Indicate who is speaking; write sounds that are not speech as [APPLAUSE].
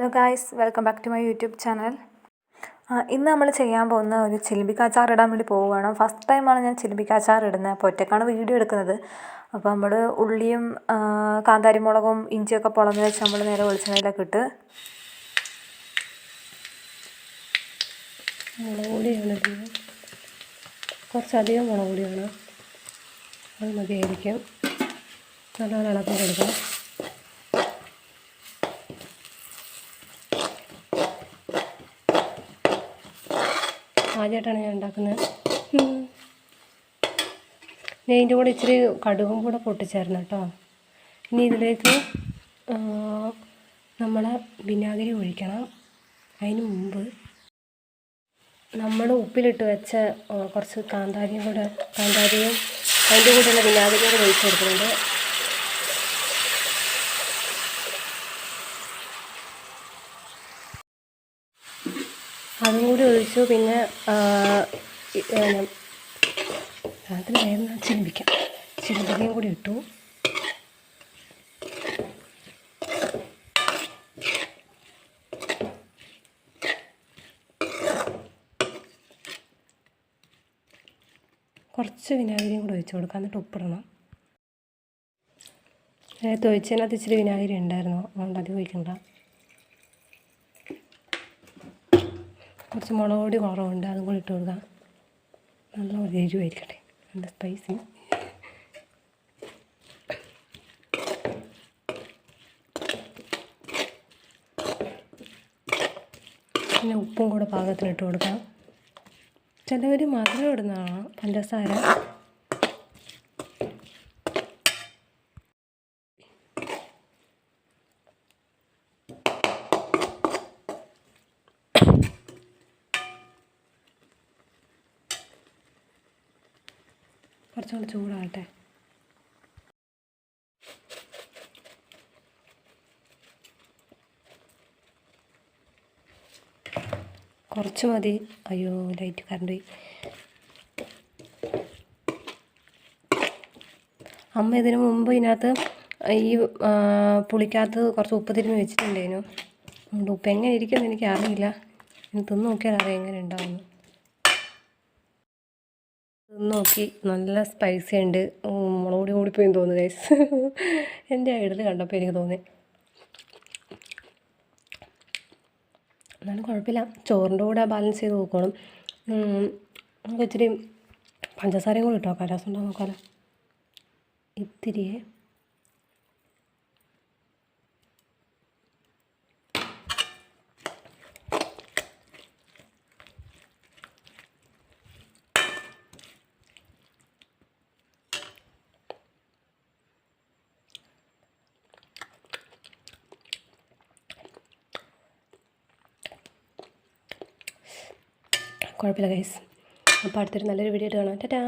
Speaker 1: Hello guys welcome back to my YouTube channel ഇന്ന് നമ്മൾ ചെയ്യാൻ പോകുന്ന ഒരു ചിലിമ്പിക്കാച്ചാർ ഇടാൻ വേണ്ടി പോവുകയാണ്. ഫസ്റ്റ് ടൈമാണ് ഞാൻ ചിലിമ്പിക്കാച്ചാർ ഇടുന്നത്. അപ്പോൾ ഒറ്റക്കാണ് വീഡിയോ എടുക്കുന്നത്. അപ്പോൾ നമ്മൾ ഉള്ളിയും കാന്താരിമുളകും ഇഞ്ചിയൊക്കെ പുളന്ന് വെച്ച് നമ്മൾ നേരെ വെളിച്ചെണ്ണയിലൊക്കെ ഇട്ട്
Speaker 2: കുറച്ചധികം മുളക് പൊടിയാണ് അത് മതിയായിരിക്കും. നല്ല ഇളക്കി കൊടുക്കാം. ആദ്യമായിട്ടാണ് ഞാൻ ഉണ്ടാക്കുന്നത്. ഇനി കൂടെ ഇച്ചിരി കടുകും കൂടെ പൊട്ടിച്ചേരണം കേട്ടോ. ഇനി ഇതിലേക്ക് നമ്മൾ വിനാഗിരി ഒഴിക്കണം. അതിന് മുമ്പ് നമ്മൾ ഉപ്പിലിട്ട് വെച്ച കുറച്ച് കാന്താരിയും കൂടെ കാന്താരിയും അതിന്റെ കൂടെയുള്ള വിനാഗിരി കൂടെ ഒഴിച്ച് കൊടുക്കുന്നുണ്ട്. അതും കൂടി ഒഴിച്ചു പിന്നെ അതിന് വേഗം ചിരിപ്പിക്കാം ചിരിപ്പിക്കുകയും കൂടി ഇട്ടു. കുറച്ച് വിനാഗിരിയും കൂടി ഒഴിച്ചു കൊടുക്കാം എന്നിട്ട് ഉപ്പിടണം. നേരത്തെ ഒഴിച്ചതിനകത്ത് ഇച്ചിരി വിനാഗിരി ഉണ്ടായിരുന്നു അതുകൊണ്ട് അധികം ഒഴിക്കണ്ട. കുറച്ച് മുളക് പൊടി കുറവുണ്ട് അതും കൂടി ഇട്ട് കൊടുക്കാം. നല്ല ഒരു എരിവായിരിക്കട്ടെ. നല്ല സ്പൈസി പിന്നെ ഉപ്പും കൂടെ പാകത്തിന് ഇട്ട് കൊടുക്കാം. ചിലവർ മധുരം ഇടുന്നതാണ് പഞ്ചസാര. കുറച്ചും കൂടി ചൂടാകട്ടെ. കുറച്ച് മതി. അയ്യോ ലൈറ്റ് കറണ്ട് പോയി. അമ്മ ഇതിനു മുമ്പ് ഇതിനകത്ത് ഈ പുളിക്കകത്ത് കുറച്ച് ഉപ്പ് തിരുമ്മി വെച്ചിട്ടുണ്ടായിരുന്നു. ഉപ്പ് എങ്ങനെ ഇരിക്കുമെന്ന് എനിക്ക് അറിയില്ല ഇനി തിന്ന് നോക്കിയാൽ അറിയാം എങ്ങനെ ഉണ്ടാവുമെന്ന്. തിന്ന് നോക്കി നല്ല സ്പൈസി ഉണ്ട്. മുളകൂടി കൂടിപ്പോയി തോന്നുന്നു ഗൈസ് [LAUGHS] എന്റെ ഐഡിൽ കണ്ടപ്പോൾ എനിക്ക് തോന്നി. എന്നാലും കുഴപ്പമില്ല. ചോറിന്റെ കൂടെ ബാലൻസ് ചെയ്ത് നോക്കണം. നമുക്ക് ഇച്ചിരി പഞ്ചസാരയും കൂടി ഇട്ടോ. കലാസം ഉണ്ടോ നോക്കാലോ. ഇത്തിരിയേ. കുഴപ്പമില്ല ഗൈസ് അപ്പോൾ അടുത്തൊരു നല്ലൊരു വീഡിയോ ആയിട്ട് കാണാം. ടാറ്റാ